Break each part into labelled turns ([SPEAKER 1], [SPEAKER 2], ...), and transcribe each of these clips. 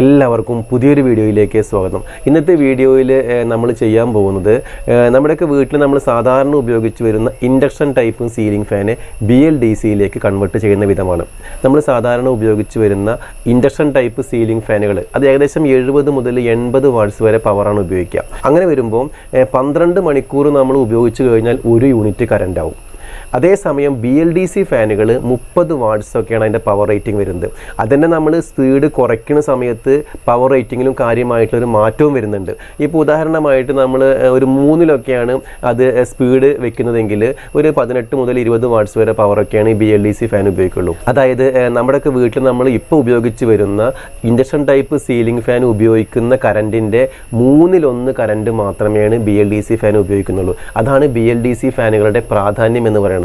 [SPEAKER 1] എല്ലാവർക്കും പുതിയൊരു വീഡിയോയിലേക്ക് സ്വാഗതം. ഇന്നത്തെ വീഡിയോയിൽ നമ്മൾ ചെയ്യാൻ പോകുന്നത് നമ്മുടെയൊക്കെ വീട്ടിൽ നമ്മൾ സാധാരണ ഉപയോഗിച്ച് വരുന്ന ഇൻഡക്ഷൻ ടൈപ്പ് സീലിംഗ് ഫാന് ബി എൽ ഡി സിയിലേക്ക് കൺവേർട്ട് ചെയ്യുന്ന വിധമാണ്. നമ്മൾ സാധാരണ ഉപയോഗിച്ച് വരുന്ന ഇൻഡക്ഷൻ ടൈപ്പ് സീലിംഗ് ഫാനുകൾ അത് ഏകദേശം എഴുപത് മുതൽ എൺപത് വാട്സ് വരെ പവറാണ് ഉപയോഗിക്കുക. അങ്ങനെ വരുമ്പോൾ പന്ത്രണ്ട് മണിക്കൂർ നമ്മൾ ഉപയോഗിച്ച് കഴിഞ്ഞാൽ ഒരു യൂണിറ്റ് കറണ്ട് ആവും അതേസമയം ബി എൽ ഡി സി ഫാനുകൾ മുപ്പത് വാട്ട്സ് ഒക്കെയാണ് അതിന്റെ പവർ റേറ്റിംഗ് വരുന്നത്. അതിന്റെ നമ്മൾ സ്പീഡ് കുറയ്ക്കുന്ന സമയത്ത് പവർ റേറ്റിങ്ങിലും കാര്യമായിട്ടുള്ളൊരു മാറ്റവും വരുന്നുണ്ട്. ഇപ്പോൾ ഉദാഹരണമായിട്ട് നമ്മൾ ഒരു മൂന്നിലൊക്കെയാണ് അത് സ്പീഡ് വെക്കുന്നതെങ്കിൽ ഒരു പതിനെട്ട് മുതൽ ഇരുപത് വാട്ട്സ് വരെ പവറൊക്കെയാണ് ഈ B L D C fan ഉപയോഗിക്കുള്ളൂ. അതായത് നമ്മുടെയൊക്കെ വീട്ടിൽ നമ്മൾ ഇപ്പോൾ ഉപയോഗിച്ച് വരുന്ന ഇൻഡക്ഷൻ ടൈപ്പ് സീലിംഗ് ഫാൻ ഉപയോഗിക്കുന്ന കറണ്ടിന്റെ മൂന്നിലൊന്ന് current മാത്രമേയാണ് B L D C fan ഉപയോഗിക്കുന്നുള്ളൂ. അതാണ് ബി എൽ ഡി സി ഫാനുകളുടെ പ്രാധാന്യം എന്ന് പറയുന്നത്.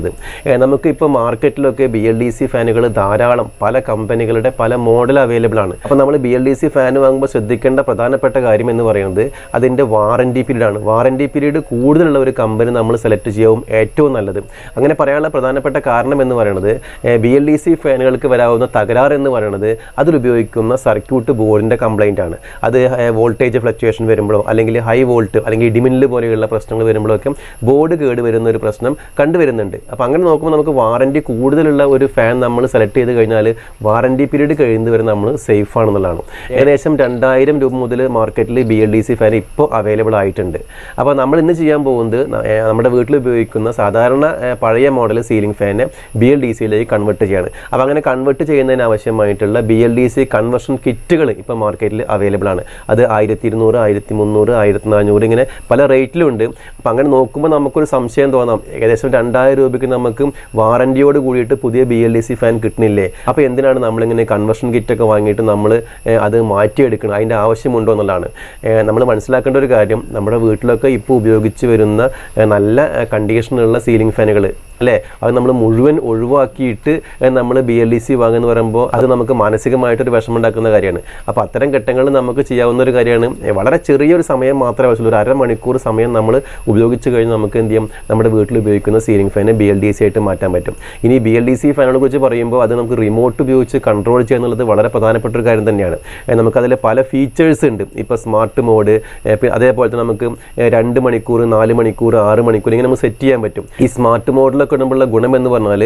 [SPEAKER 1] ഏഹ് നമുക്കിപ്പോൾ മാർക്കറ്റിലൊക്കെ ബി എൽ ഡി സി ഫാനുകൾ ധാരാളം പല കമ്പനികളുടെ പല മോഡൽ അവൈലബിൾ ആണ്. അപ്പോൾ നമ്മൾ B L D C fan വാങ്ങുമ്പോൾ ശ്രദ്ധിക്കേണ്ട പ്രധാനപ്പെട്ട കാര്യം എന്ന് പറയുന്നത് അതിന്റെ വാറന്റി പീരീഡ് ആണ് വാറന്റി പീരീഡ് കൂടുതലുള്ള ഒരു കമ്പനി നമ്മൾ സെലക്ട് ചെയ്യാവും ഏറ്റവും നല്ലത്. അങ്ങനെ പറയാനുള്ള പ്രധാനപ്പെട്ട കാരണം എന്ന് പറയുന്നത് ബി എൽ ഡി സി ഫാനുകൾക്ക് വരാവുന്ന തകരാർ എന്ന് പറയുന്നത് അതിലുപയോഗിക്കുന്ന സർക്യൂട്ട് ബോർഡിന്റെ കംപ്ലൈന്റ് ആണ്. അത് വോൾട്ടേജ് ഫ്ലക്ച്വേഷൻ വരുമ്പോഴോ അല്ലെങ്കിൽ ഹൈ വോൾട്ട് അല്ലെങ്കിൽ ഇടിമിന്നൽ പോലെയുള്ള പ്രശ്നങ്ങൾ വരുമ്പോഴൊക്കെ ബോർഡ് കേട് വരുന്ന ഒരു പ്രശ്നം കണ്ടുവരുന്നുണ്ട്. അപ്പോൾ അങ്ങനെ നോക്കുമ്പോൾ നമുക്ക് വാറന്റി കൂടുതലുള്ള ഒരു ഫാൻ നമ്മൾ സെലക്ട് ചെയ്ത് കഴിഞ്ഞാൽ വാറന്റി പീരീഡ് കഴിയുന്നത് വരെ നമ്മൾ സേഫ് ആണെന്നുള്ളതാണ്. ഏകദേശം രണ്ടായിരം രൂപ മുതൽ മാർക്കറ്റിൽ B L D C fan ഇപ്പോൾ അവൈലബിൾ ആയിട്ടുണ്ട്. അപ്പോൾ നമ്മൾ ഇന്ന് ചെയ്യാൻ പോകുന്നത് നമ്മുടെ വീട്ടിൽ ഉപയോഗിക്കുന്ന സാധാരണ പഴയ മോഡൽ സീലിംഗ് ഫാനെ ബി എൽ ഡി സിയിലേക്ക് കൺവേർട്ട് ചെയ്യാണ്. അപ്പോൾ അങ്ങനെ കൺവെർട്ട് ചെയ്യുന്നതിന് ആവശ്യമായിട്ടുള്ള B L D C conversion കിറ്റുകൾ ഇപ്പോൾ മാർക്കറ്റിൽ അവൈലബിൾ ആണ്. അത് ആയിരത്തി ഇരുന്നൂറ് ആയിരത്തി മുന്നൂറ് ആയിരത്തി നാനൂറ് ഇങ്ങനെ പല റേറ്റിലുണ്ട് അപ്പോൾ അങ്ങനെ നോക്കുമ്പോൾ നമുക്കൊരു സംശയം തോന്നാം. ഏകദേശം രണ്ടായിരം രൂപയ്ക്ക് നമുക്ക് വാറന്റിയോട് കൂടിയിട്ട് പുതിയ B L D C fan കിട്ടുന്നില്ലേ അപ്പോൾ എന്തിനാണ് നമ്മളിങ്ങനെ കൺവെർഷൻ കിറ്റൊക്കെ വാങ്ങിയിട്ട് നമ്മൾ അത് മാറ്റിയെടുക്കണം അതിന്റെ ആവശ്യമുണ്ടോ എന്നുള്ളതാണ്. നമ്മൾ മനസ്സിലാക്കേണ്ട ഒരു കാര്യം നമ്മുടെ വീട്ടിലൊക്കെ ഇപ്പോൾ ഉപയോഗിച്ച് വരുന്ന നല്ല കണ്ടീഷനിലുള്ള സീലിംഗ് ഫാനുകൾ അല്ലേ? അത് നമ്മൾ മുഴുവൻ ഒഴിവാക്കിയിട്ട് നമ്മൾ ബി എൽ ഡി സി വാങ്ങുമെന്ന് പറയുമ്പോൾ അത് നമുക്ക് മാനസികമായിട്ടൊരു വിഷമമുണ്ടാക്കുന്ന കാര്യമാണ്. അപ്പോൾ അത്തരം ഘട്ടങ്ങളിൽ നമുക്ക് ചെയ്യാവുന്ന ഒരു കാര്യമാണ് വളരെ ചെറിയൊരു സമയം മാത്രമേ ആവശ്യമുള്ളൂ. ഒരു അരമണിക്കൂർ സമയം നമ്മൾ ഉപയോഗിച്ച് കഴിഞ്ഞാൽ നമുക്ക് എന്ത് ചെയ്യാം? നമ്മുടെ വീട്ടിൽ ഉപയോഗിക്കുന്ന സീലിംഗ് ഫാനെ ബി എൽ ഡി സി ആയിട്ട് മാറ്റാൻ പറ്റും. ഇനി ബി എൽ ഡി സി ഫാനുകളെ കുറിച്ച് പറയുമ്പോൾ അത് നമുക്ക് റിമോട്ട് ഉപയോഗിച്ച് കൺട്രോൾ ചെയ്യുക എന്നുള്ളത് വളരെ പ്രധാനപ്പെട്ട ഒരു കാര്യം തന്നെയാണ്. നമുക്കതിൽ പല ഫീച്ചേഴ്സ് ഉണ്ട്. ഇപ്പോൾ സ്മാർട്ട് മോഡ് അതേപോലെ തന്നെ നമുക്ക് രണ്ട് മണിക്കൂർ നാല് മണിക്കൂർ ആറ് മണിക്കൂർ ഇങ്ങനെ നമുക്ക് സെറ്റ് ചെയ്യാൻ പറ്റും. ഈ സ്മാർട്ട് ഇടുമ്പോഴുള്ള ഗുണം എന്ന് പറഞ്ഞാൽ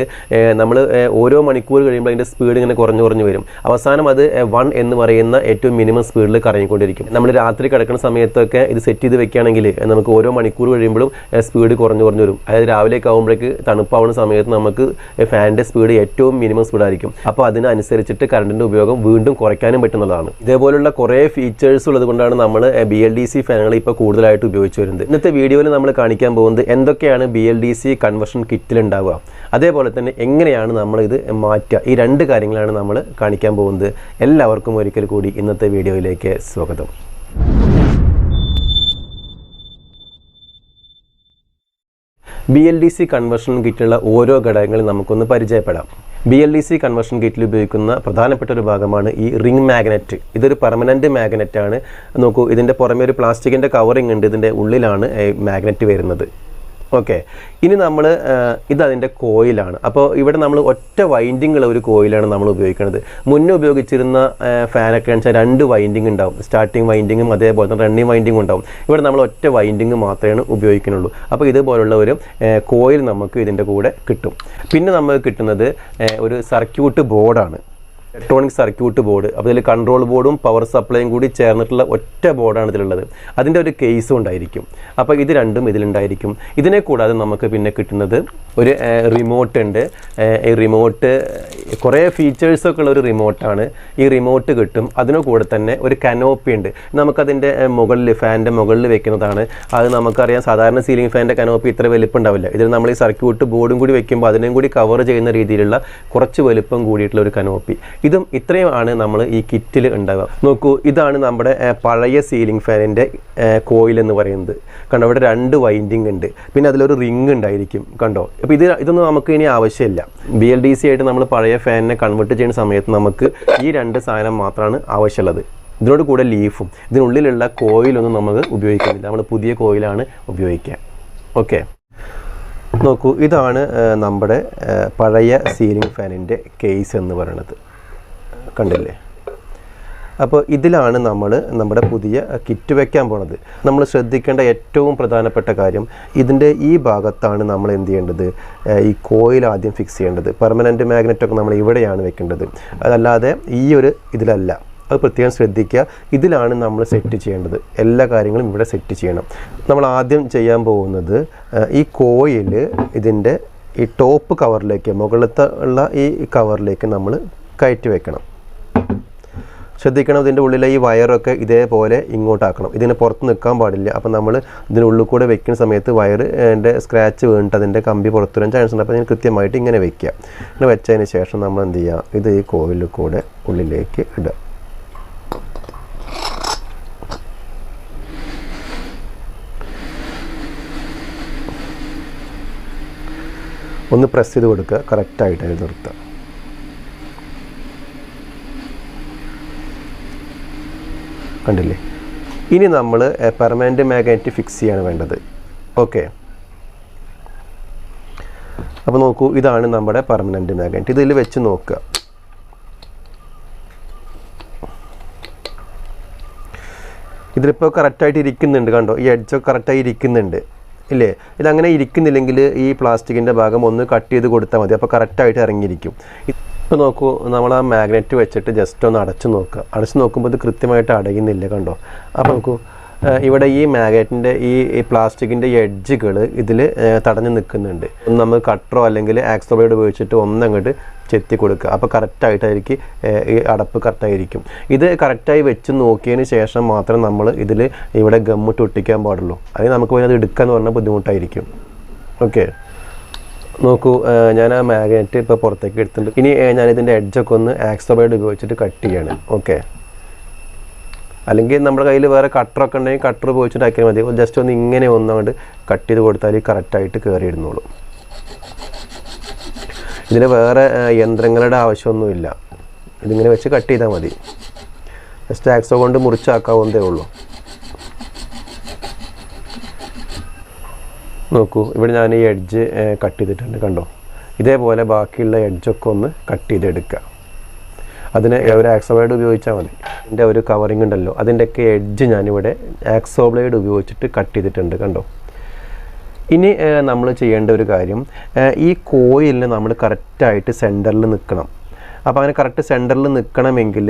[SPEAKER 1] നമ്മൾ ഓരോ മണിക്കൂർ കഴിയുമ്പോൾ അതിന്റെ സ്പീഡ് ഇങ്ങനെ കുറഞ്ഞു കുറഞ്ഞു വരും. അവസാനം അത് വൺ എന്ന് പറയുന്ന ഏറ്റവും മിനിമം സ്പീഡിൽ കറങ്ങിക്കൊണ്ടിരിക്കും. നമ്മൾ രാത്രി കിടക്കുന്ന സമയത്തൊക്കെ ഇത് സെറ്റ് ചെയ്ത് വെക്കുകയാണെങ്കിൽ നമുക്ക് ഓരോ മണിക്കൂർ കഴിയുമ്പോഴും സ്പീഡ് കുറഞ്ഞു കുറഞ്ഞു വരും. അതായത് രാവിലേക്ക് ആകുമ്പോഴേക്ക് തണുപ്പാവുന്ന സമയത്ത് നമുക്ക് ഫാനിന്റെ സ്പീഡ് ഏറ്റവും മിനിമം സ്പീഡായിരിക്കും അപ്പോൾ അതിനനുസരിച്ചിട്ട് കറണ്ടിന്റെ ഉപയോഗം വീണ്ടും കുറയ്ക്കാനും പറ്റുന്നതാണ്. ഇതേപോലുള്ള കുറേ ഫീച്ചേഴ്സ് ഉള്ളത് കൊണ്ടാണ് നമ്മൾ ബി എൽ ഡി സി ഫാനുകൾ ഇപ്പോൾ കൂടുതലായിട്ട് ഉപയോഗിച്ചു വരുന്നത്. ഇന്നത്തെ വീഡിയോയിൽ നമ്മൾ കാണിക്കാൻ പോകുന്നത് എന്തൊക്കെയാണ് B L D C conversion കിറ്റിൽ ഉണ്ടാവുക അതേപോലെ തന്നെ എങ്ങനെയാണ് നമ്മളിത് മാറ്റുക? ഈ രണ്ട് കാര്യങ്ങളാണ് നമ്മൾ കാണിക്കാൻ പോകുന്നത്. എല്ലാവർക്കും ഒരിക്കൽ കൂടി ഇന്നത്തെ വീഡിയോയിലേക്ക് സ്വാഗതം. B L D C conversion കിറ്റുള്ള ഓരോ ഘടകങ്ങളും നമുക്കൊന്ന് പരിചയപ്പെടാം. B L D C conversion കിറ്റിൽ ഉപയോഗിക്കുന്ന പ്രധാനപ്പെട്ട ഒരു ഭാഗമാണ് ഈ റിംഗ് മാഗ്നറ്റ് ഇതൊരു പെർമനന്റ് മാഗ്നറ്റാണ് നോക്കൂ ഇതിന്റെ പുറമെ ഒരു പ്ലാസ്റ്റിക്കിന്റെ കവറിങ് ഉണ്ട്. ഇതിന്റെ ഉള്ളിലാണ് മാഗ്നറ്റ് വരുന്നത്. ഓക്കെ. ഇനി നമ്മൾ ഇതതിന്റെ കോയിലാണ്. അപ്പോൾ ഇവിടെ നമ്മൾ ഒറ്റ വൈൻഡിങ് ഉള്ള ഒരു കോയിലാണ് നമ്മൾ ഉപയോഗിക്കുന്നത് മുന്നേ ഉപയോഗിച്ചിരുന്ന ഫാനൊക്കെ വെച്ചാൽ രണ്ട് വൈൻഡിങ് ഉണ്ടാവും. സ്റ്റാർട്ടിങ് വൈൻഡിങ്ങും അതേപോലെ തന്നെ റണ്ണിങ് വൈൻഡിങ്ങും ഉണ്ടാവും. ഇവിടെ നമ്മൾ ഒറ്റ വൈൻഡിങ് മാത്രമേ ഉപയോഗിക്കുന്നുള്ളൂ. അപ്പോൾ ഇതുപോലുള്ള ഒരു കോയിൽ നമുക്ക് ഇതിന്റെ കൂടെ കിട്ടും. പിന്നെ നമുക്ക് കിട്ടുന്നത് ഒരു സർക്യൂട്ട് ബോർഡാണ് ഇലക്ട്രോണിക് സർക്യൂട്ട് ബോർഡ് അപ്പോൾ ഇതിൽ കൺട്രോൾ ബോർഡും പവർ സപ്ലൈയും കൂടി ചേർന്നിട്ടുള്ള ഒറ്റ ബോർഡാണ് ഇതിലുള്ളത്. അതിന്റെ ഒരു കേസും ഉണ്ടായിരിക്കും. അപ്പോൾ ഇത് രണ്ടും ഇതിലുണ്ടായിരിക്കും. ഇതിനെ കൂടാതെ നമുക്ക് പിന്നെ കിട്ടുന്നത് ഒരു റിമോട്ട് ഉണ്ട്. ഈ റിമോട്ട് കുറേ ഫീച്ചേഴ്സൊക്കെ ഉള്ള ഒരു റിമോട്ടാണ് ഈ റിമോട്ട് കിട്ടും. അതിനു കൂടെ തന്നെ ഒരു കനോപ്പി ഉണ്ട്. നമുക്കതിന്റെ മുകളിൽ ഫാനിന്റെ മുകളിൽ വെക്കുന്നതാണ്. അത് നമുക്കറിയാം സാധാരണ സീലിംഗ് ഫാനിന്റെ കനോപ്പി ഇത്ര വലിപ്പം ഉണ്ടാവില്ല ഇതിൽ നമ്മൾ ഈ സർക്യൂട്ട് ബോർഡും കൂടി വെക്കുമ്പോൾ അതിനെയും കൂടി കവർ ചെയ്യുന്ന രീതിയിലുള്ള കുറച്ച് വലിപ്പം കൂടിയിട്ടുള്ള ഒരു കനോപ്പി ഇതും ഇത്രയും ആണ് നമ്മൾ ഈ കിറ്റിൽ ഉണ്ടാവുക. നോക്കൂ ഇതാണ് നമ്മുടെ പഴയ സീലിംഗ് ഫാനിന്റെ കോയിൽ എന്ന് പറയുന്നത്. കണ്ടോ ഇവിടെ രണ്ട് വൈൻഡിങ് ഉണ്ട്. പിന്നെ അതിലൊരു റിങ് ഉണ്ടായിരിക്കും. കണ്ടോ? അപ്പോൾ ഇത് ഇതൊന്നും നമുക്ക് ഇനി ആവശ്യമില്ല. ബി എൽ ഡി സി ആയിട്ട് നമ്മൾ പഴയ ഫാനിനെ കൺവേർട്ട് ചെയ്യുന്ന സമയത്ത് നമുക്ക് ഈ രണ്ട് സാധനം മാത്രമാണ് ആവശ്യമുള്ളത് ഇതിനോട് കൂടെ ലീഫും ഇതിനുള്ളിലുള്ള കോയിലൊന്നും നമുക്ക് ഉപയോഗിക്കുന്നില്ല. നമ്മൾ പുതിയ കോയിലാണ് ഉപയോഗിക്കുക. ഓക്കെ നോക്കൂ ഇതാണ് നമ്മുടെ പഴയ സീലിംഗ് ഫാനിന്റെ കേസ് എന്ന് പറയുന്നത്. കണ്ടില്ലേ? അപ്പോൾ ഇതിലാണ് നമ്മൾ നമ്മുടെ പുതിയ കിറ്റ് വെക്കാൻ പോണത്. നമ്മൾ ശ്രദ്ധിക്കേണ്ട ഏറ്റവും പ്രധാനപ്പെട്ട കാര്യം ഇതിന്റെ ഈ ഭാഗത്താണ് നമ്മൾ എന്ത് ചെയ്യേണ്ടത്? ഈ കോയിൽ ആദ്യം ഫിക്സ് ചെയ്യേണ്ടത്. പെർമനന്റ് മാഗ്നറ്റൊക്കെ നമ്മൾ ഇവിടെയാണ് വെക്കേണ്ടത്. അതല്ലാതെ ഈ ഒരു ഇതിലല്ല. അത് പ്രത്യേകം ശ്രദ്ധിക്കുക. ഇതിലാണ് നമ്മൾ സെറ്റ് ചെയ്യേണ്ടത്. എല്ലാ കാര്യങ്ങളും ഇവിടെ സെറ്റ് ചെയ്യണം. നമ്മൾ ആദ്യം ചെയ്യാൻ പോകുന്നത് ഈ കോയിൽ ഇതിന്റെ ഈ ടോപ്പ് കവറിലേക്ക് മുകളിലത്തെ ഉള്ള ഈ കവറിലേക്ക് നമ്മൾ കയറ്റി വെക്കണം. ശ്രദ്ധിക്കണം ഇതിന്റെ ഉള്ളിലെ ഈ വയറൊക്കെ ഇതേപോലെ ഇങ്ങോട്ടാക്കണം. ഇതിന് പുറത്ത് നിൽക്കാൻ പാടില്ല. അപ്പോൾ നമ്മൾ ഇതിനുള്ളിൽ കൂടെ വെക്കുന്ന സമയത്ത് വയർ എന്റെ സ്ക്രാച്ച് വീണിട്ട് അതിന്റെ കമ്പി പുറത്തു വരാൻ ചാൻസ് ഉണ്ട്. അപ്പോൾ ഇതിന് കൃത്യമായിട്ട് ഇങ്ങനെ വെക്കുക ഇങ്ങനെ വെച്ചതിന് ശേഷം നമ്മൾ എന്ത് ചെയ്യുക ഇത് ഈ കോവിലിൽ കൂടെ ഉള്ളിലേക്ക് ഇടുക ഒന്ന് പ്രസ് ചെയ്ത് കൊടുക്കുക. കറക്റ്റായിട്ട് നിർത്തുക. കണ്ടില്ലേ? ഇനി നമ്മൾ പെർമനന്റ് മാഗ്നറ്റ് ഫിക്സ് ചെയ്യാണ് വേണ്ടത്. ഓക്കെ അപ്പോൾ നോക്കൂ ഇതാണ് നമ്മുടെ പെർമനന്റ് മാഗ്നറ്റ് ഇതിൽ വെച്ച് നോക്കുക. ഇതിലിപ്പോൾ കറക്റ്റായിട്ട് ഇരിക്കുന്നുണ്ട് കണ്ടോ? ഈ എഡ്ജൊക്കെ കറക്റ്റായി ഇരിക്കുന്നുണ്ട്. ഇല്ലേ? ഇതങ്ങനെ ഇരിക്കുന്നില്ലെങ്കിൽ ഈ പ്ലാസ്റ്റിക്കിന്റെ ഭാഗം ഒന്ന് കട്ട് ചെയ്ത് കൊടുത്താൽ മതി. അപ്പോൾ കറക്റ്റായിട്ട് ഇറങ്ങിയിരിക്കും. ഇപ്പോൾ നോക്കൂ നമ്മൾ ആ മാഗ്നറ്റ് വെച്ചിട്ട് ജസ്റ്റ് ഒന്ന് അടച്ചു നോക്കുക. അടച്ചു നോക്കുമ്പോൾ ഇത് കൃത്യമായിട്ട് അടയുന്നില്ല കണ്ടോ? അപ്പോൾ നോക്കൂ ഇവിടെ ഈ മാഗ്നറ്റിന്റെ ഈ പ്ലാസ്റ്റിക്കിന്റെ എഡ്ജുകൾ ഇതിൽ തടഞ്ഞു നിൽക്കുന്നുണ്ട്. നമ്മൾ കട്ടറോ അല്ലെങ്കിൽ ആക്സോബ്ലേഡ് ഉപയോഗിച്ചിട്ട് ഒന്നങ്ങോട്ട് ചെത്തി കൊടുക്കുക. അപ്പോൾ കറക്റ്റായിട്ടായിരിക്കും ഈ അടപ്പ് കറക്റ്റായിരിക്കും ഇത് കറക്റ്റായി വെച്ച് നോക്കിയതിന് ശേഷം മാത്രം നമ്മൾ ഇതിൽ ഇവിടെ ഗമ്മിട്ട് ഒട്ടിക്കാൻ പാടുള്ളൂ. അല്ലെങ്കിൽ നമുക്ക് പോയി അത് എടുക്കുക എന്ന് പറഞ്ഞാൽ ബുദ്ധിമുട്ടായിരിക്കും. ഓക്കെ നോക്കൂ ഞാൻ ആ മാഗ്നറ്റ് ഇപ്പോൾ പുറത്തേക്ക് എടുത്തിട്ടുണ്ട്. ഇനി ഞാനിതിന്റെ എഡ്ജൊക്കെ ഒന്ന് ആക്സോബൈഡ് ഉപയോഗിച്ചിട്ട് കട്ട് ചെയ്യാണ്. ഓക്കെ അല്ലെങ്കിൽ നമ്മുടെ കയ്യിൽ വേറെ കട്ടറൊക്കെ ഉണ്ടെങ്കിൽ കട്ടർ ഉപയോഗിച്ചിട്ട് ആക്കിയാൽ മതി. ജസ്റ്റ് ഒന്ന് ഇങ്ങനെ ഒന്നുകൊണ്ട് കട്ട് ചെയ്ത് കൊടുത്താൽ കറക്റ്റായിട്ട് കയറി ഇരുന്നോളും ഇതിന് വേറെ യന്ത്രങ്ങളുടെ ആവശ്യമൊന്നുമില്ല. ഇതിങ്ങനെ വെച്ച് കട്ട് ചെയ്താൽ മതി. ജസ്റ്റ് ആക്സോ കൊണ്ട് മുറിച്ചാക്കാവുന്നതേ ഉള്ളൂ. നോക്കൂ. ഇവിടെ ഞാൻ ഈ എഡ്ജ് കട്ട് ചെയ്തിട്ടുണ്ട് കണ്ടോ? ഇതേപോലെ ബാക്കിയുള്ള എഡ്ജൊക്കെ ഒന്ന് കട്ട് ചെയ്തെടുക്കുക. അതിന് ഒരു ആക്സോ ബ്ലേഡ് ഉപയോഗിച്ചാൽ മതി. ഇതിന്റെ ഒരു കവറിങ് ഉണ്ടല്ലോ. അതിന്റെയൊക്കെ എഡ്ജ് ഞാനിവിടെ ആക്സോ ബ്ലേഡ് ഉപയോഗിച്ചിട്ട് കട്ട് ചെയ്തിട്ടുണ്ട് കണ്ടോ? ഇനി നമ്മൾ ചെയ്യേണ്ട ഒരു കാര്യം ഈ കോയിലിന് നമ്മൾ കറക്റ്റായിട്ട് സെന്ററിൽ നിൽക്കണം അപ്പോൾ അങ്ങനെ കറക്റ്റ് സെന്ററിൽ നിൽക്കണമെങ്കിൽ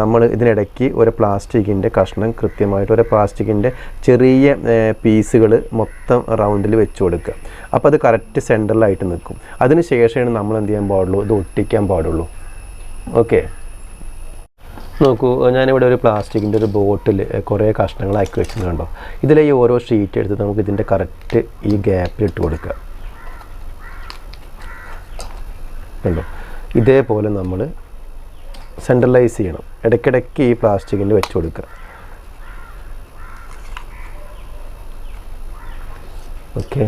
[SPEAKER 1] നമ്മൾ ഇതിനിടയ്ക്ക് ഒരു പ്ലാസ്റ്റിക്കിന്റെ കഷ്ണം കൃത്യമായിട്ട് ഒരു പ്ലാസ്റ്റിക്കിന്റെ ചെറിയ പീസുകൾ മൊത്തം റൗണ്ടിൽ വെച്ച് കൊടുക്കുക. അപ്പോൾ അത് കറക്റ്റ് സെന്ററിലായിട്ട് നിൽക്കും. അതിന് ശേഷമാണ് നമ്മൾ എന്ത് ചെയ്യാൻ പാടുള്ളൂ? ഇത് ഒട്ടിക്കാൻ പാടുള്ളൂ. ഓക്കെ? നോക്കൂ ഞാനിവിടെ ഒരു പ്ലാസ്റ്റിക്കിന്റെ ഒരു ബോട്ടിൽ കുറേ കഷ്ണങ്ങളാക്കി വെച്ചിട്ടുണ്ടോ ഇതിലെ ഈ ഓരോ ഷീറ്റ് എടുത്ത് നമുക്ക് ഇതിന്റെ കറക്റ്റ് ഈ ഗ്യാപ്പിൽ ഇട്ട് കൊടുക്കുക. കണ്ടോ? ഇതേപോലെ നമ്മൾ സെൻട്രലൈസ് ചെയ്യണം. ഇടയ്ക്കിടയ്ക്ക് ഈ പ്ലാസ്റ്റിക്കിൽ വെച്ച് കൊടുക്കുക. ഓക്കെ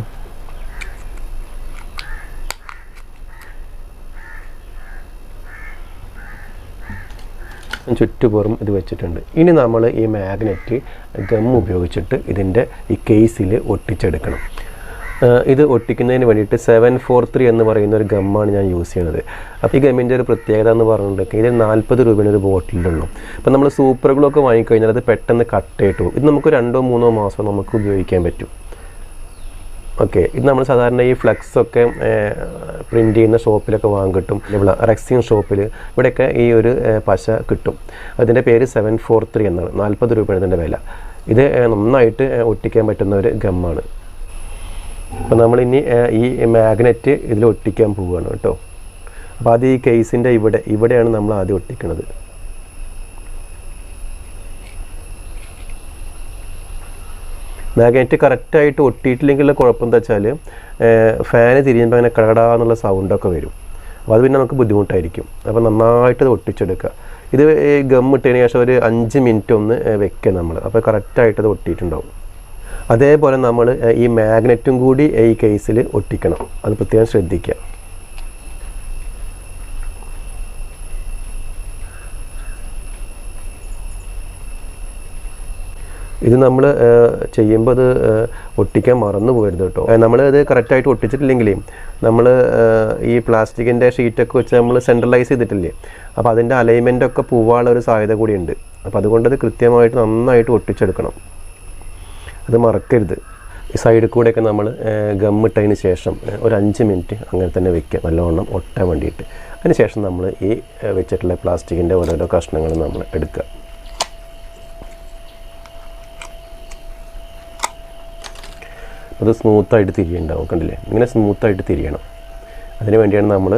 [SPEAKER 1] ചുറ്റുപുറം ഇത് വെച്ചിട്ടുണ്ട്. ഇനി നമ്മൾ ഈ മാഗ്നറ്റ് ഗം ഉപയോഗിച്ചിട്ട് ഇതിന്റെ ഈ കേസിൽ ഒട്ടിച്ചെടുക്കണം. ഇത് ഒട്ടിക്കുന്നതിന് വേണ്ടിയിട്ട് സെവൻ ഫോർ ത്രീ എന്ന് പറയുന്ന ഒരു ഗമ്മാണ് ഞാൻ യൂസ് ചെയ്യുന്നത് അപ്പോൾ ഈ ഗമ്മിന്റെ ഒരു പ്രത്യേകത എന്ന് പറഞ്ഞിട്ടുണ്ടെങ്കിൽ ഇതിൽ നാൽപ്പത് രൂപയുടെ ഒരു ബോട്ടിലുള്ളൂ അപ്പോൾ നമ്മൾ സൂപ്പറുകളൊക്കെ വാങ്ങിക്കഴിഞ്ഞാൽ അത് പെട്ടെന്ന് കട്ടായിട്ട് പോകും ഇത് നമുക്ക് രണ്ടോ മൂന്നോ മാസം നമുക്ക് ഉപയോഗിക്കാൻ പറ്റും. ഓക്കെ ഇത് നമ്മൾ സാധാരണ ഈ ഫ്ലക്സ് ഒക്കെ പ്രിന്റ് ചെയ്യുന്ന ഷോപ്പിലൊക്കെ വാങ്ങാൻ കിട്ടും. ഇവിടെ റെക്സിൻ ഷോപ്പിൽ ഇവിടെയൊക്കെ ഈ ഒരു പശ കിട്ടും. അതിന്റെ പേര് സെവൻ ഫോർ ത്രീ എന്നാണ്. നാൽപ്പത് രൂപയാണ് ഇതിന്റെ വില. ഇത് നന്നായിട്ട് ഒട്ടിക്കാൻ പറ്റുന്ന ഒരു ഗമ്മാണ്. അപ്പോൾ നമ്മളിനി ഈ മാഗ്നറ്റ് ഇതിൽ ഒട്ടിക്കാൻ പോവുകയാണ് കേട്ടോ. അപ്പോൾ അത് ഈ കേസിന്റെ ഇവിടെ ഇവിടെയാണ് നമ്മൾ ആദ്യം ഒട്ടിക്കുന്നത് മാഗ്നറ്റ് കറക്റ്റായിട്ട് ഒട്ടിയിട്ടില്ലെങ്കിൽ കുഴപ്പം എന്താ വെച്ചാൽ ഫാന് തിരിയുമ്പോൾ അങ്ങനെ കടകടാന്നുള്ള സൗണ്ടൊക്കെ വരും. അപ്പോൾ അത് പിന്നെ നമുക്ക് ബുദ്ധിമുട്ടായിരിക്കും. അപ്പോൾ നന്നായിട്ട് ഒട്ടിച്ചെടുക്കുക. ഇത് ഗം ഇട്ടതിന് ശേഷം ഒരു അഞ്ച് മിനിറ്റ് ഒന്ന് വെക്കുക നമ്മൾ അപ്പോൾ കറക്റ്റായിട്ട് ഒട്ടിയിട്ടുണ്ടാവും. അതേപോലെ നമ്മൾ ഈ മാഗ്നറ്റും കൂടി ഈ കേസിൽ ഒട്ടിക്കണം. അത് പ്രത്യേകം ശ്രദ്ധിക്കുക. ഇത് നമ്മൾ ചെയ്യുമ്പോൾ അത് ഒട്ടിക്കാൻ മറന്നു പോകരുത് കേട്ടോ. നമ്മൾ ഇത് കറക്റ്റായിട്ട് ഒട്ടിച്ചിട്ടില്ലെങ്കിലേ നമ്മൾ ഈ പ്ലാസ്റ്റിക്കിന്റെ ഷീറ്റൊക്കെ വെച്ച് നമ്മൾ സെൻട്രലൈസ് ചെയ്തിട്ടില്ലേ അപ്പോൾ അതിന്റെ അലൈൻമെന്റ് ഒക്കെ പോവാനുള്ള ഒരു സാധ്യത കൂടിയുണ്ട്. അപ്പോൾ അതുകൊണ്ട് അത് കൃത്യമായിട്ട് നന്നായിട്ട് ഒട്ടിച്ചെടുക്കണം. അത് മറക്കരുത്. ഈ സൈഡിൽ കൂടെയൊക്കെ നമ്മൾ ഗമ്മിട്ടതിന് ശേഷം ഒരു അഞ്ച് മിനിറ്റ് അങ്ങനെ തന്നെ വെക്കുക. നല്ലവണ്ണം ഒട്ടാൻ വേണ്ടിയിട്ട്. അതിന് ശേഷം നമ്മൾ ഈ വെച്ചിട്ടുള്ള പ്ലാസ്റ്റിക്കിന്റെ ഓരോരോ കഷ്ണങ്ങൾ നമ്മൾ എടുക്കുക. അത് സ്മൂത്തായിട്ട് തിരിയുണ്ടാവും. കണ്ടില്ലേ? ഇങ്ങനെ സ്മൂത്തായിട്ട് തിരിയണം. അതിന് വേണ്ടിയാണ് നമ്മൾ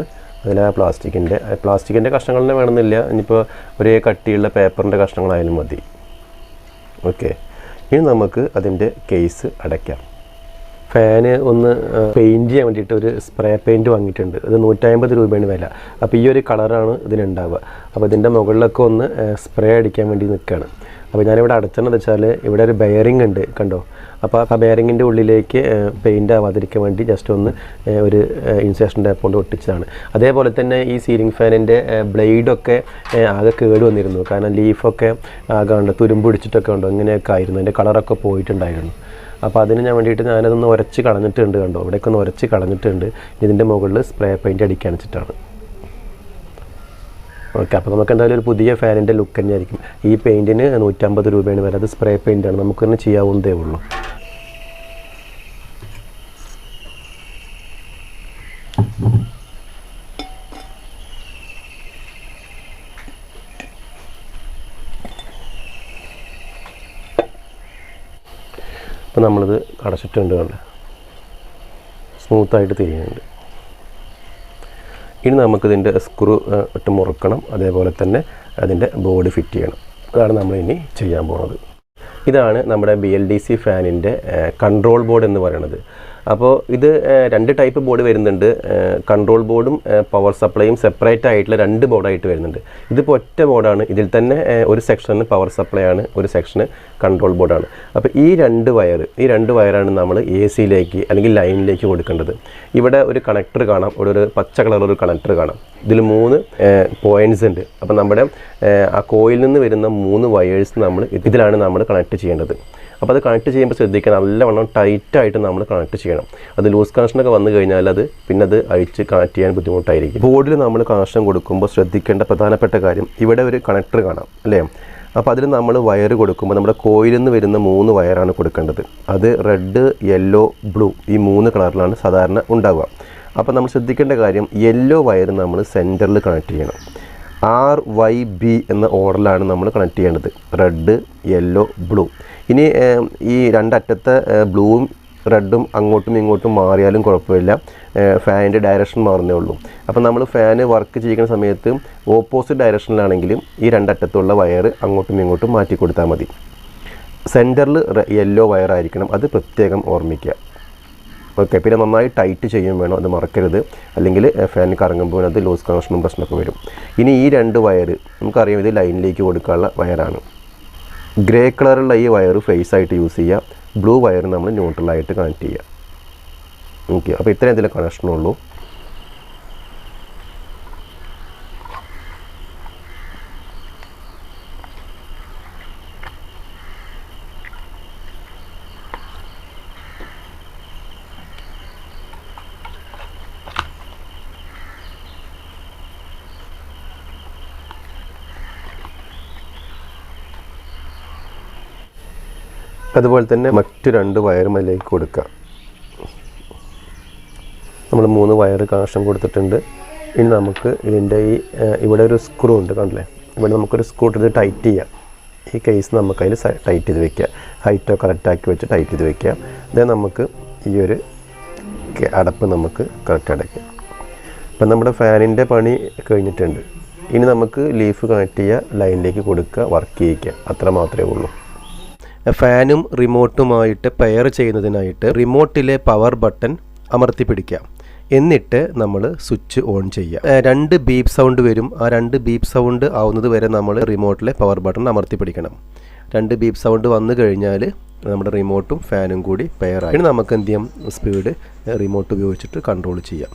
[SPEAKER 1] അതിൽ ആ പ്ലാസ്റ്റിക്കിന്റെ പ്ലാസ്റ്റിക്കിന്റെ കഷ്ണങ്ങൾ വേണമെന്നില്ല. ഇനിയിപ്പോൾ ഒരേ കട്ടിയുള്ള പേപ്പറിന്റെ കഷ്ണങ്ങളായാലും മതി. ഓക്കെ ഇനി നമുക്ക് അതിന്റെ കേസ് അടയ്ക്കാം. ഫാന് ഒന്ന് പെയിന്റ് ചെയ്യാൻ വേണ്ടിയിട്ട് ഒരു സ്പ്രേ പെയിന്റ് വാങ്ങിയിട്ടുണ്ട്. അത് നൂറ്റമ്പത് രൂപയാണ് വില. അപ്പോൾ ഈ ഒരു കളറാണ് ഇതിനുണ്ടാവുക അപ്പോൾ ഇതിന്റെ മുകളിലൊക്കെ ഒന്ന് സ്പ്രേ അടിക്കാൻ വേണ്ടി നിൽക്കുകയാണ്. അപ്പോൾ ഞാനിവിടെ അടച്ചെന്ന് വെച്ചാൽ ഇവിടെ ഒരു ബെയറിംഗ് ഉണ്ട് കണ്ടോ? അപ്പോൾ ആ ബെയറിങ്ങിന്റെ ഉള്ളിലേക്ക് പെയിന്റ് ആവാതിരിക്കാൻ വേണ്ടി ജസ്റ്റ് ഒന്ന് ഒരു ഇൻസേഷൻ ടൈപ്പ് കൊണ്ട് ഒട്ടിച്ചതാണ്. അതേപോലെ തന്നെ ഈ സീലിംഗ് ഫാനിന്റെ ബ്ലേഡൊക്കെ ആകെ കേട് വന്നിരുന്നു. കാരണം ലീഫൊക്കെ ആകെ ഉണ്ട് തുരുമ്പ് പിടിച്ചിട്ടൊക്കെ ഉണ്ടോ ഇങ്ങനെയൊക്കെ ആയിരുന്നു. അതിന്റെ കളറൊക്കെ പോയിട്ടുണ്ടായിരുന്നു. അപ്പോൾ അതിന് ഞാൻ വേണ്ടിയിട്ട് ഞാനതൊന്ന് ഉരച്ച് കളഞ്ഞിട്ടുണ്ട് കണ്ടോ? ഇവിടെയൊക്കെ ഒന്ന് ഉരച്ച് കളഞ്ഞിട്ടുണ്ട്. ഇതിന്റെ മുകളിൽ സ്പ്രേ പെയിന്റ് അടിക്കാൻ വെച്ചിട്ടാണ്. ഓക്കെ അപ്പോൾ നമുക്ക് എന്തായാലും ഒരു പുതിയ ഫാനിന്റെ ലുക്ക് തന്നെയായിരിക്കും. ഈ പെയിന്റിന് നൂറ്റമ്പത് രൂപയാണ് വില. അത് സ്പ്രേ പെയിന്റാണ് നമുക്ക് തന്നെ ചെയ്യാവുന്നതേ ഉള്ളൂ. അപ്പോൾ നമ്മളിത് അടച്ചിട്ടുണ്ട് കണ്ട്. സ്മൂത്തായിട്ട് തിരിയുന്നുണ്ട്. ഇനി നമുക്കിതിന്റെ സ്ക്രൂ ഇട്ട് മുറുക്കണം. അതേപോലെ തന്നെ അതിന്റെ ബോർഡ് ഫിറ്റ് ചെയ്യണം. അതാണ് നമ്മൾ ഇനി ചെയ്യാൻ പോകുന്നത് ഇതാണ് നമ്മുടെ ബി എൽ ഡി സി ഫാനിന്റെ കൺട്രോൾ ബോർഡ് എന്ന് പറയുന്നത്. അപ്പോൾ ഇത് രണ്ട് ടൈപ്പ് ബോർഡ് വരുന്നുണ്ട്. കൺട്രോൾ ബോർഡും പവർ സപ്ലൈയും സെപ്പറേറ്റ് ആയിട്ടുള്ള രണ്ട് ബോർഡായിട്ട് വരുന്നുണ്ട്. ഇതിപ്പോൾ ഒറ്റ ബോർഡാണ്. ഇതിൽ തന്നെ ഒരു സെക്ഷന് പവർ സപ്ലൈ ആണ് ഒരു സെക്ഷന് കൺട്രോൾ ബോർഡാണ്. അപ്പോൾ ഈ രണ്ട് വയർ ഈ രണ്ട് വയറാണ് നമ്മൾ എ സിയിലേക്ക് അല്ലെങ്കിൽ ലൈനിലേക്ക് കൊടുക്കേണ്ടത്. ഇവിടെ ഒരു കണക്ടർ കാണാം. ഇവിടെ ഒരു പച്ച കളർ ഒരു കണക്ടർ കാണാം. ഇതിൽ മൂന്ന് പോയിന്റ്സ് ഉണ്ട്. അപ്പോൾ നമ്മുടെ ആ കോയിൽ നിന്ന് വരുന്ന മൂന്ന് വയേഴ്സ് നമ്മൾ ഇതിലാണ് നമ്മൾ കണക്ട് ചെയ്യേണ്ടത്. അപ്പോൾ അത് കണക്ട് ചെയ്യുമ്പോൾ ശ്രദ്ധിക്കുക നല്ലവണ്ണം ടൈറ്റായിട്ട് നമ്മൾ കണക്ട് ചെയ്യണം. അത് ലൂസ് കണക്ഷനൊക്കെ വന്നു കഴിഞ്ഞാൽ അത് പിന്നെ അത് അഴിച്ച് കണക്ട് ചെയ്യാൻ ബുദ്ധിമുട്ടായിരിക്കും. ബോർഡിൽ നമ്മൾ കണക്ഷൻ കൊടുക്കുമ്പോൾ ശ്രദ്ധിക്കേണ്ട പ്രധാനപ്പെട്ട കാര്യം ഇവിടെ ഒരു കണക്ടർ കാണാം അല്ലേ? അപ്പോൾ അതിൽ നമ്മൾ വയർ കൊടുക്കുമ്പോൾ നമ്മുടെ കോയിൽ നിന്ന് വരുന്ന മൂന്ന് വയറാണ് കൊടുക്കേണ്ടത്. അത് റെഡ് യെല്ലോ ബ്ലൂ ഈ മൂന്ന് കളറിലാണ് സാധാരണ ഉണ്ടാവുക. അപ്പോൾ നമ്മൾ ശ്രദ്ധിക്കേണ്ട കാര്യം യെല്ലോ വയർ നമ്മൾ സെന്ററിൽ കണക്ട് ചെയ്യണം. ആർ വൈ ബി എന്ന ഓർഡറിലാണ് നമ്മൾ കണക്ട് ചെയ്യേണ്ടത്. റെഡ് യെല്ലോ ബ്ലൂ ഇനി ഈ രണ്ടറ്റത്തെ ബ്ലൂവും റെഡും അങ്ങോട്ടും ഇങ്ങോട്ടും മാറിയാലും കുഴപ്പമില്ല. ഫാനിന്റെ ഡയറക്ഷൻ മാറുന്നേ ഉള്ളൂ. അപ്പോൾ നമ്മൾ ഫാന് വർക്ക് ചെയ്യുന്ന സമയത്ത് ഓപ്പോസിറ്റ് ഡയറക്ഷനിലാണെങ്കിലും ഈ രണ്ടറ്റത്തുള്ള വയർ അങ്ങോട്ടും ഇങ്ങോട്ടും മാറ്റി കൊടുത്താൽ മതി. സെന്ററിൽ യെല്ലോ വയർ ആയിരിക്കണം. അത് പ്രത്യേകം ഓർമ്മിക്കുക. ഓക്കെ പിന്നെ നന്നായി ടൈറ്റ് ചെയ്യും വേണം. അത് മറക്കരുത്. അല്ലെങ്കിൽ ഫാൻ കറങ്ങുമ്പോൾ അത് ലൂസ് കണക്ഷനും പ്രശ്നമൊക്കെ വരും. ഇനി ഈ രണ്ട് വയർ നമുക്കറിയാം ഇത് ലൈനിലേക്ക് കൊടുക്കാനുള്ള വയറാണ് ഗ്രേ കളറുള്ള ഈ വയർ ഫേസ് ആയിട്ട് യൂസ് ചെയ്യുക ബ്ലൂ വയർ നമ്മൾ ന്യൂട്രലായിട്ട് കണക്ട് ചെയ്യുക ഓക്കെ അപ്പോൾ ഇത്രയും ഇതിൽ കണക്ഷനുള്ളൂ അതുപോലെ തന്നെ മറ്റു രണ്ട് വയറും അതിലേക്ക് കൊടുക്കുക. നമ്മൾ മൂന്ന് വയർ കണക്ഷൻ കൊടുത്തിട്ടുണ്ട്. ഇനി നമുക്ക് ഇതിന്റെ ഈ ഇവിടെ ഒരു സ്ക്രൂ ഉണ്ട് കണ്ടില്ലേ? ഇവിടെ നമുക്കൊരു സ്ക്രൂ ഇട്ട് ടൈറ്റ് ചെയ്യാം ഈ കേസ് നമുക്ക് അതിൽ ടൈറ്റ് ചെയ്ത് വെക്കുക. ഹൈറ്റോ കറക്റ്റാക്കി വെച്ച് ടൈറ്റ് ചെയ്ത് വെക്കുക. ദെൻ നമുക്ക് ഈ ഒരു അടപ്പ് നമുക്ക് കറക്റ്റ് അടയ്ക്കാം. അപ്പം നമ്മുടെ ഫാനിന്റെ പണി കഴിഞ്ഞിട്ടുണ്ട്. ഇനി നമുക്ക് ലീഫ് കണക്ട് ചെയ്യുക ലൈനിലേക്ക് കൊടുക്കുക വർക്ക് ചെയ്യിക്കുക. അത്ര മാത്രമേ ഉള്ളൂ. ഫാനും റിമോട്ടുമായിട്ട് പെയർ ചെയ്യുന്നതിനായിട്ട് റിമോട്ടിലെ പവർ ബട്ടൺ അമർത്തി പിടിക്കാം എന്നിട്ട് നമ്മൾ സ്വിച്ച് ഓൺ ചെയ്യുക രണ്ട് ബീപ് സൗണ്ട് വരും. ആ രണ്ട് ബീപ് സൗണ്ട് ആവുന്നത് വരെ നമ്മൾ റിമോട്ടിലെ പവർ ബട്ടൺ അമർത്തി പിടിക്കണം രണ്ട് ബീപ് സൗണ്ട് വന്നു കഴിഞ്ഞാൽ നമ്മുടെ റിമോട്ടും ഫാനും കൂടി പെയർ ആയി നമുക്ക് എന്ത് ചെയ്യാം? സ്പീഡ് റിമോട്ട് ഉപയോഗിച്ചിട്ട് കൺട്രോൾ ചെയ്യാം.